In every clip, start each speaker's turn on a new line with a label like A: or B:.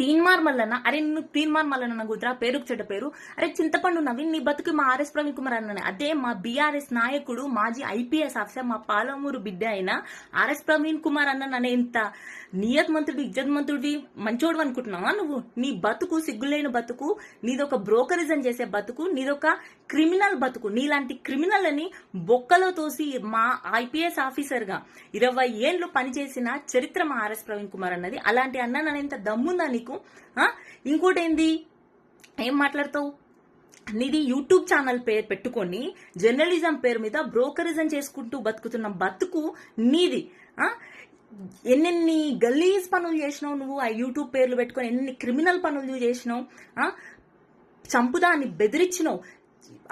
A: తీన్మార్ మల్లన్న అరే నువ్వు తీన్మార్ మల్లన్న నా పేరుకు చెడ్డ పేరు. అరే చింతపండు నవీన్ నీ బతుకు మా ఆర్ఎస్ ప్రవీణ్ కుమార్ అన్న అదే మా బీఆర్ఎస్ నాయకుడు మాజీ ఐపీఎస్ ఆఫీసర్ మా పాలమూరు బిడ్డ అయిన ఆర్ఎస్ ప్రవీణ్ కుమార్ అన్న ఇంత నియత్ మంత్రుడి ఇజ్జత్ మంత్రుడి మంచోడు అనుకుంటున్నావా నువ్వు? నీ బతుకు సిగ్గులేని బతుకు నీదొక బ్రోకరిజం చేసే బతుకు నీదొక క్రిమినల్ బతుకు నీలాంటి క్రిమినల్ అని బొక్కలో తోసి మా ఐపీఎస్ ఆఫీసర్గా ఇరవై ఏళ్ళు పనిచేసిన చరిత్ర మా ఆర్ఎస్ ప్రవీణ్ కుమార్ అన్నది. అలాంటి అన్న నన్ను దమ్ముందా నీకు? ఇంకోటేంది? ఏం మాట్లాడతావు? నీది యూట్యూబ్ ఛానల్ పేరు పెట్టుకొని జర్నలిజం పేరు మీద బ్రోకరిజం చేసుకుంటూ బతుకుతున్న బతుకు నీది. ఎన్నెన్ని గలీజ్ పనులు చేసినావు నువ్వు? ఆ యూట్యూబ్ పేర్లు పెట్టుకొని ఎన్ని క్రిమినల్ పనులు చేసినావు? ఆ? చంపుదాన్ని బెదిరించినావు.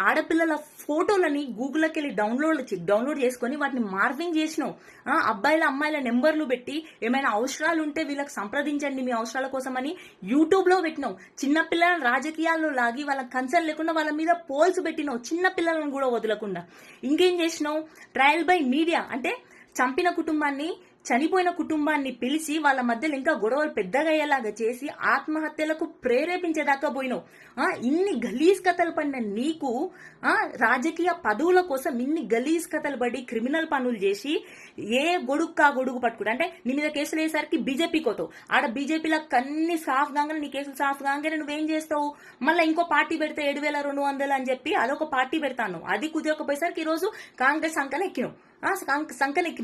A: ఆడపిల్లల ఫోటోలని గూగుల్కి వెళ్ళి డౌన్లోడ్ చే- డౌన్లోడ్ చేసుకొని వాటిని మార్పింగ్ చేసినావు. అబ్బాయిల అమ్మాయిల నెంబర్లు పెట్టి ఏమైనా అవసరాలు ఉంటే వీళ్ళకి సంప్రదించండి మీ అవసరాల కోసమని యూట్యూబ్లో పెట్టినావు. చిన్నపిల్లల రాజకీయాల్లో లాగి వాళ్ళకి కన్సర్న్ లేకుండా వాళ్ళ మీద పోల్స్ పెట్టినావు. చిన్నపిల్లలను కూడా వదలకుండా. ఇంకేం చేసినావు? ట్రయల్ బై మీడియా అంటే చంపిన కుటుంబాన్ని చనిపోయిన కుటుంబాన్ని పిలిచి వాళ్ళ మధ్యలో ఇంకా గొడవలు పెద్దగా అయ్యేలాగా చేసి ఆత్మహత్యలకు ప్రేరేపించేదాకా పోయినావు. ఆ, ఇన్ని గలీజ్ కథలు పడిన నీకు ఆ, రాజకీయ పదవుల కోసం ఇన్ని గలీజ్ కథలు పడి క్రిమినల్ పనులు చేసి ఏ గొడుగు కా గొడుగు పట్టుకుంటా అంటే నీ మీద కేసులు వేసరికి బీజేపీ కోతావు. ఆడ బీజేపీలో కన్ని సాఫ్ కాగానే నీ కేసులు సాఫ్ కాగానే నువ్వేం చేస్తావు? మళ్ళీ ఇంకో పార్టీ పెడితే ఏడు వేల రెండు వందలు అని చెప్పి అదొక పార్టీ పెడతాను. అది కుదరకపోయేసరికి ఈ రోజు కాంగ్రెస్ అంకన ఎక్కినావు. ఆ,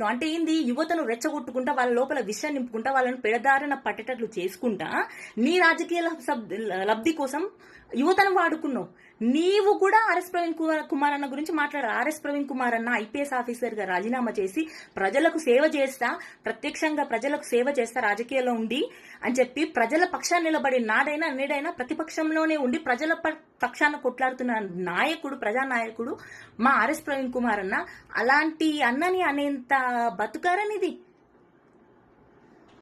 A: అంటే ఏంది? యువతను రెచ్చగొట్టుకుంటా వాళ్ళ లోపల విషయం నింపుకుంటా వాళ్ళని పెడదారణ పట్టేటట్లు చేసుకుంటా నీ రాజకీయ లబ్- లబ్ధి కోసం యువతను వాడుకున్నావు. నీవు కూడా ఆర్ఎస్ ప్రవీణ్ కుమార్ కుమార్ అన్న గురించి మాట్లాడారు ఆర్ఎస్ ప్రవీణ్ కుమార్ అన్న ఐపీఎస్ ఆఫీసర్గా రాజీనామా చేసి ప్రజలకు సేవ చేస్తా ప్రత్యక్షంగా ప్రజలకు సేవ చేస్తా రాజకీయాల్లో ఉండి అని చెప్పి ప్రజల పక్షాన్ని నిలబడి నాడైనా నేడైనా ప్రతిపక్షంలోనే ఉండి ప్రజల ప- పక్షాన కొట్లాడుతున్న నాయకుడు ప్రజానాయకుడు మా ఆర్ఎస్ ప్రవీణ్ కుమార్ అన్న అలాంటి అన్నని అనేంత బతుకారనిది?